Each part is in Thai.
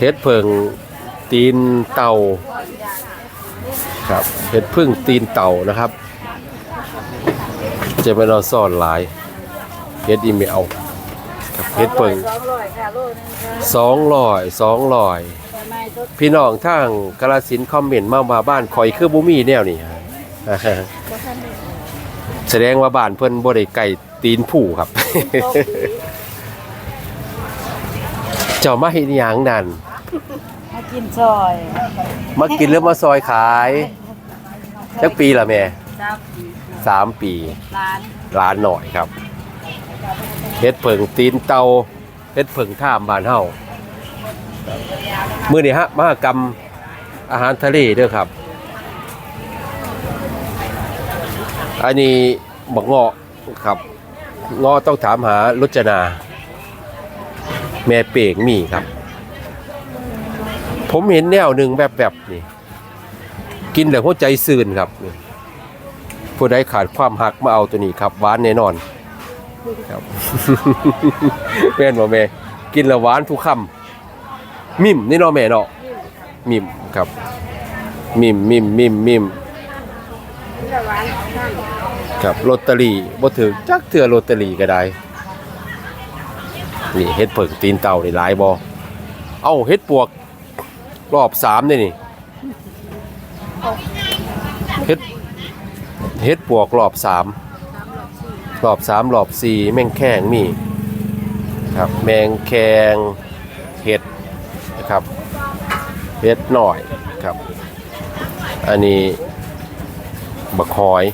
เห็ดเพิงตีนเต่าครับเห็ดพึ่งตีนเต่านะครับ จะเป็นเราซ่อนหลายเห็ดอีเมลครับเห็ดเพิงสองร้อยค่ะโลนึงค่ะสองร้อยสองร้อยใบไม้ทุกพี่น้องทางกาลสินธุ์คอมเมนต์มามาบ้านคอยคือบุมีแนวนี่ฮะอ่าฮะก็ท่านได้แสดงว่าบ้านเพิ่นบ่ได้ไก่ตีนผู้ครับโตผีเจ้ามาเฮ็ดหยังนั่นมา กินซอยมากินแล้วมาซอยขายจักปีละแม่ครับสามปีร้านร้านหน่อยครับเฮ็ดเผิงตีนเตาเฮ็ดเผิงท่ามบ้านเฮามื้อนี้ฮะมหกรรมอาหารทะเลเด้อครับ อันนี้บักเงาะครับเงาะต้องถามหารจนา แม่เป่งมีครับ ผมเห็นแนวหนึ่งแบบแบบนี่ กินแล้วหัวใจซื่นครับนี่ผู้ใดขาดความหักมาเอาตัวนี้ครับหวานแน่นอน ครับแม่นบ่แม่กินแล้วหวานทุกคำมิมนี่เนาะแม่เนาะมิมครับ มิมมิมมิมมิมครับลอตเตอรี่บ่ถือจักเทื่อลอตเตอรี่ก็ได้นี่เฮ็ดเผิงตีนเต่านี่หลายบ่เอ้าเฮ็ดปวก รอบสามนี่นี่เฮ็ดเฮ็ดปวกรอบสามรอบสามรอบสี่แมงแข้งมีครับแมงแคงเห็ดนะครับเห็ดหน่อยครับ อันนี้บักหอย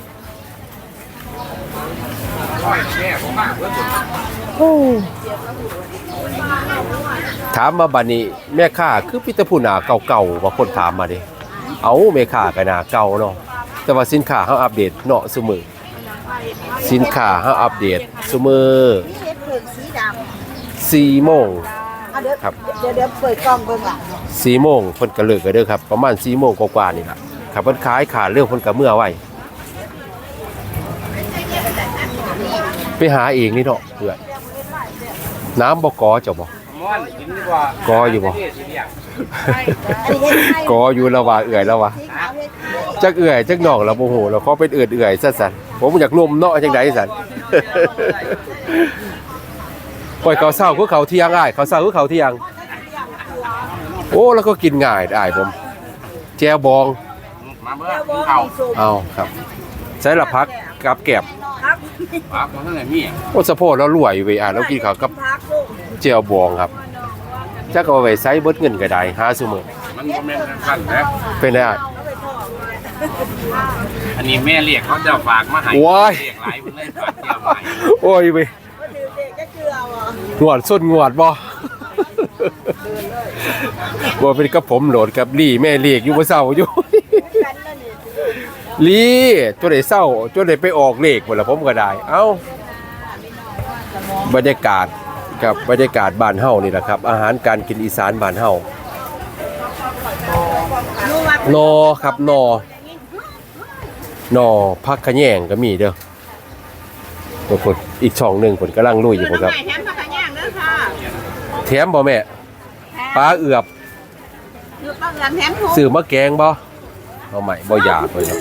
ถามมาบัดนี้ แม่ค้าคือพิตาผู้หนาเก่าๆว่าคนถามมาดิเอาแม่ค้าก็หนาเก่าเนาะแต่ว่าสินค้าเฮาอัปเดตเนาะซุมื้อสินค้าเฮาอัปเดตซุมื้อเฮ็ดเผือกสีดำ4โมงเอาเดี๋ยวครับเดี๋ยวเดี๋ยวเปิดกล้องเบิ่งหลัง4โมงเพิ่นก็เลิกกันเด้อครับ ประมาณ4โมงกว่าๆนี่ล่ะครับเพิ่นขายขาดเรื่องเพิ่นก็เมื่อไว้ไปหาเองนี่เนาะเพื่อน น้ำบ่กอเจ้าบ่ม่อนกินดีกว่ากออยู่บ่อันนี้เฮ็ดให้กออยู่และว่าเอื่อยแล้วว่าสีขาวเฮ็ดให้จักเอื่อยจักหนองเราโมโหเราขอเป็นเอื่อยเอื่อยซะสันผมอยากลมเนาะจังไดสันปล่อยเขาเศร้าคือเขาเที่ยงอ้ายเขาเศร้าคือเขาเที่ยง โอ้แล้วก็กินง่ายได้ผม แจวบองมาเมื่อแล้วบ่กินข้าวมีส้มเอาครับ ใช้ละพักกับแก็บ ครับปากมันเท่าไหร่มีโอ้สะโพกแล้วรวยเว้ยอะแล้วกินข้าวกับพักลูกแจวบองครับจักเอาไว้ใช้เบิดเงินก็ได้หาซุมื้อมันบ่แม่นกันนะเป็นได้เอาไปทอดไว้อันนี้แม่เรียกเขาจะฝากมาให้ว้ายเรียกหลายเพิ่นเลยฝากเที่ยวมาให้โอ้ยเว้ยก็ถือเด็กก็คือเอาอะงวดส้นงวดบ่บ่เป็นกับผมโหลดกับลี่แม่เรียกอยู่บ่เศร้าอยู่กันนั่นนี่ ลี่ตัวได้เศร้าตัวได้ไปออกเลขหมดละผมก็ได้ เอ้าบรรยากาศกับบรรยากาศบ้านเฮานี่แหละครับ อาหารการกินอีสานบ้านเฮารู้ว่านอครับนอนอพักขะแยงก็มีเด้อทุกคนอีกช่องหนึ่งผมกำลังลุยอยู่ผมครับ แถมผักกระย่างเด้อค่ะแถมบ่แม่ปลาเอือบอยู่ต้องกันแถมถุงซื้อมาแกงบ่ เอาใหม่บ่อยากเลยครับ